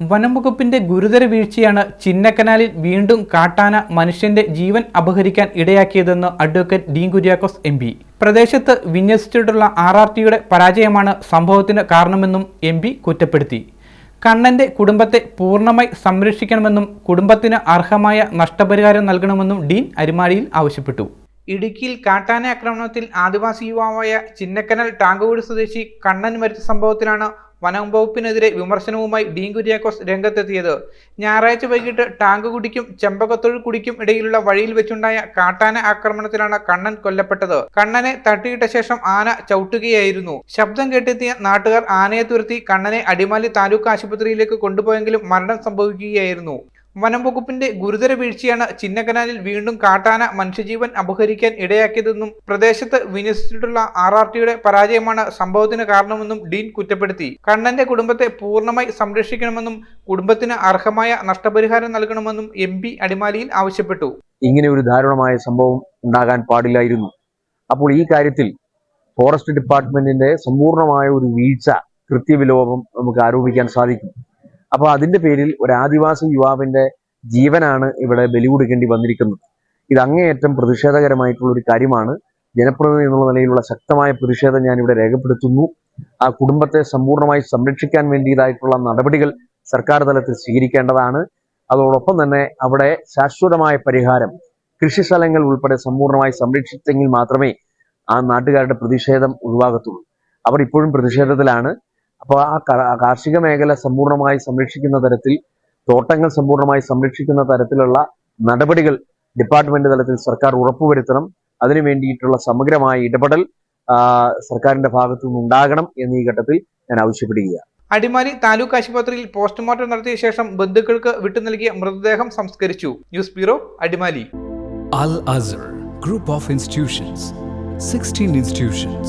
വനം വകുപ്പിന്റെ ഗുരുതര വീഴ്ചയാണ് ചിന്നക്കനാലിൽ വീണ്ടും കാട്ടാന മനുഷ്യന്റെ ജീവൻ അപഹരിക്കാൻ ഇടയാക്കിയതെന്ന് advocate Dean Kuriakose M P. പ്രദേശത്ത് വിന്യസിച്ചിട്ടുള്ള ആർ ആർ ടിയുടെ പരാജയമാണ് സംഭവത്തിന് കാരണമെന്നും എം പി കുറ്റപ്പെടുത്തി. കണ്ണന്റെ കുടുംബത്തെ പൂർണമായി സംരക്ഷിക്കണമെന്നും കുടുംബത്തിന് അർഹമായ നഷ്ടപരിഹാരം നൽകണമെന്നും ഡീൻ അരിമാടിയിൽ ആവശ്യപ്പെട്ടു. ഇടുക്കിയിൽ കാട്ടാന ആക്രമണത്തിൽ ആദിവാസി യുവാവായ ചിന്നക്കനൽ ടാങ്കുവീട് സ്വദേശി കണ്ണൻ മരിച്ച സംഭവത്തിലാണ് വനം വകുപ്പിനെതിരെ വിമർശനവുമായി ഡീൻ കുര്യാക്കോസ് രംഗത്തെത്തിയത്. ഞായറാഴ്ച വൈകിട്ട് ടാങ്കുകുടിക്കും ചെമ്പകത്തൊഴു കുടിക്കും ഇടയിലുള്ള വഴിയിൽ വെച്ചുണ്ടായ കാട്ടാന ആക്രമണത്തിലാണ് കണ്ണൻ കൊല്ലപ്പെട്ടത്. കണ്ണനെ തട്ടിയിട്ട ശേഷം ആന ചവിട്ടുകയായിരുന്നു. ശബ്ദം കേട്ടെത്തിയ നാട്ടുകാർ ആനയെ തുരത്തി കണ്ണനെ അടിമാലി താലൂക്ക് ആശുപത്രിയിലേക്ക് കൊണ്ടുപോയെങ്കിലും മരണം സംഭവിക്കുകയായിരുന്നു. വനം വകുപ്പിന്റെ ഗുരുതര വീഴ്ചയാണ് ചിന്നക്കനാലിൽ വീണ്ടും കാട്ടാന മനുഷ്യജീവൻ അപഹരിക്കാൻ ഇടയാക്കിയതെന്നും പ്രദേശത്ത് വിന്യസിച്ചിട്ടുള്ള ആർ ആർ ടിയുടെ പരാജയമാണ് സംഭവത്തിന് കാരണമെന്നും ഡീൻ കുറ്റപ്പെടുത്തി. കണ്ണന്റെ കുടുംബത്തെ പൂർണമായി സംരക്ഷിക്കണമെന്നും കുടുംബത്തിന് അർഹമായ നഷ്ടപരിഹാരം നൽകണമെന്നും എം പി അടിമാലിയിൽ ആവശ്യപ്പെട്ടു. ഇങ്ങനെ ഒരു ദാരുണമായ സംഭവം ഉണ്ടാകാൻ പാടില്ലായിരുന്നു. അപ്പോൾ ഈ കാര്യത്തിൽ ഫോറസ്റ്റ് ഡിപ്പാർട്ട്മെന്റിന്റെ സമ്പൂർണമായ ഒരു വീഴ്ച കൃത്യവിലോപം നമുക്ക് ആരോപിക്കാൻ സാധിക്കും. അപ്പോൾ അതിന്റെ പേരിൽ ഒരു ആദിവാസി യുവാവിന്റെ ജീവനാണ് ഇവിടെ ബലി കൊടുക്കേണ്ടി വന്നിരിക്കുന്നത്. ഇത് അങ്ങേയറ്റം പ്രതിഷേധകരമായിട്ടുള്ള ഒരു കാര്യമാണ്. ജനപ്രതിനിധി എന്നുള്ള നിലയിലുള്ള ശക്തമായ പ്രതിഷേധം ഞാൻ ഇവിടെ രേഖപ്പെടുത്തുന്നു. ആ കുടുംബത്തെ സമ്പൂർണമായി സംരക്ഷിക്കാൻ വേണ്ടിയതായിട്ടുള്ള നടപടികൾ സർക്കാർ തലത്തിൽ സ്വീകരിക്കേണ്ടതാണ്. അതോടൊപ്പം തന്നെ അവിടെ ശാശ്വതമായ പരിഹാരം കൃഷി സ്ഥലങ്ങൾ ഉൾപ്പെടെ സമ്പൂർണമായി സംരക്ഷിച്ചെങ്കിൽ മാത്രമേ ആ നാട്ടുകാരുടെ പ്രതിഷേധം ഒഴിവാകത്തുള്ളൂ. അവർ ഇപ്പോഴും പ്രതിഷേധത്തിലാണ്. അപ്പോൾ ആ കാർഷിക മേഖല സമ്പൂർണമായി സംരക്ഷിക്കുന്ന തരത്തിൽ തോട്ടങ്ങൾ സമ്പൂർണമായി സംരക്ഷിക്കുന്ന തരത്തിലുള്ള നടപടികൾ ഡിപ്പാർട്ട്മെന്റ് തലത്തിൽ സർക്കാർ ഉറപ്പുവരുത്തണം. അതിനു വേണ്ടിയിട്ടുള്ള സമഗ്രമായ ഇടപെടൽ സർക്കാരിന്റെ ഭാഗത്തു നിന്നുണ്ടാകണം എന്നീ ഘട്ടത്തിൽ ഞാൻ ആവശ്യപ്പെടുകയാണ്. അടിമാലി താലൂക്ക് ആശുപത്രിയിൽ പോസ്റ്റ്മോർട്ടം നടത്തിയ ശേഷം ബന്ധുക്കൾക്ക് വിട്ടു നൽകിയ മൃതദേഹം സംസ്കരിച്ചു. News bureau Adimali. Al Azhar group of institutions 16 institutions,